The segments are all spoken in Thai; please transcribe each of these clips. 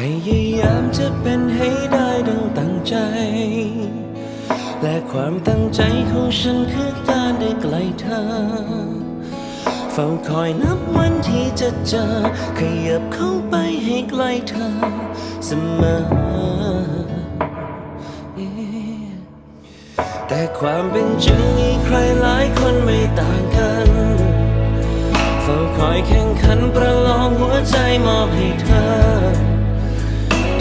พยายามจะเป็นให้ได้ดังตั้งใจ และความตั้งใจของฉันคือการได้ใกล้เธอ เฝ้าคอยนับวันที่จะเจอ ขยับเข้าไปให้ใกล้เธอเสมอ แต่ความเป็นจริงมีใครหลายคนไม่ต่างกันเฝ้าคอยแข่งขันประลองหัวใจมอบให้เธอ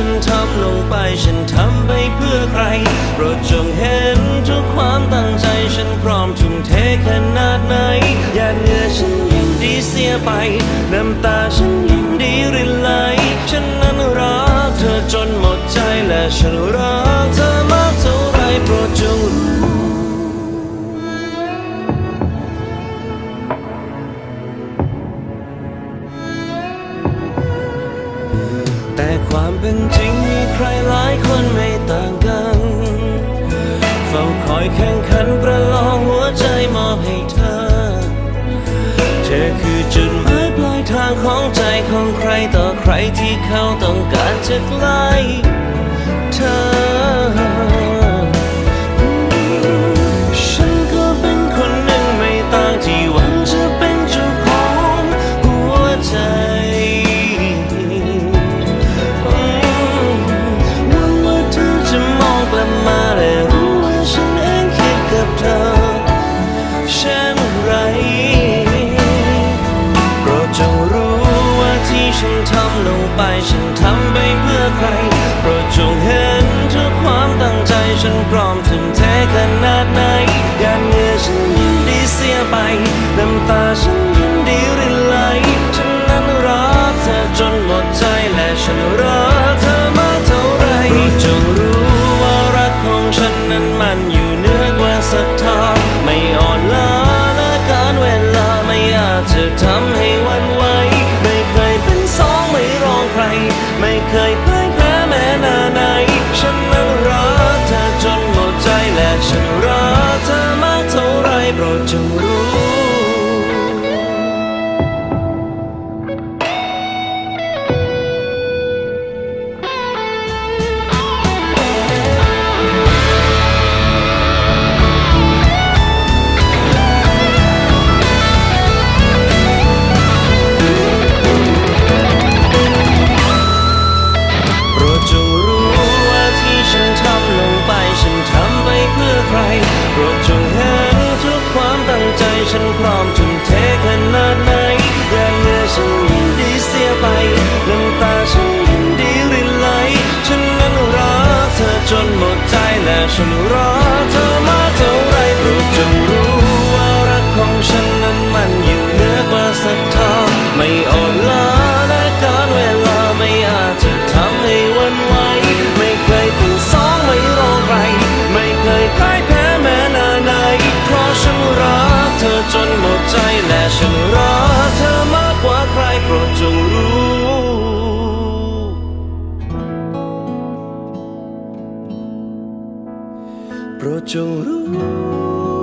ฉันทำลงไป ฉันทำไปเพื่อใคร โปรดจงเห็นทุกความตั้งใจ ฉันพร้อมทุ่มเทขนาดไหนอยาเหงื่อฉันยิ่งดีเสียไป น้ำตาฉันยิ่งดีรินไหล ฉันนั้นรักเธอจนหมดใจและฉัน ความเป็นจริงมีใครหลายคนไม่ต่างกัน เฝ้าคอยแข่งขันประลองหัวใจมอบให้เธอ เธอคือจุดหมายปลายทางของใจของใครต่อใครที่เขาต้องการจะใกล้เธอ ฉันทำลงไป ฉันทำไปเพื่อใคร โปรดจงเห็นทุกความตั้งใจ ฉันพร้อมทุ่มเทขนาดไหนยาดเหงื่อฉันยินดีเสียไป น้ำตาฉัน โปรดจงเห็นทุกความตั้งใจฉันพร้อมทุ่มเทขนาดไหนแรงเงือฉันยินดีเสียไปน้ำตาฉันยินดีรินไหลฉันนั้นรักเธอจนหมดใจและฉันรัก อจนหมดใจและฉันรักเธอมากกว่าใครโปรดจงรู้โปรดจงรู้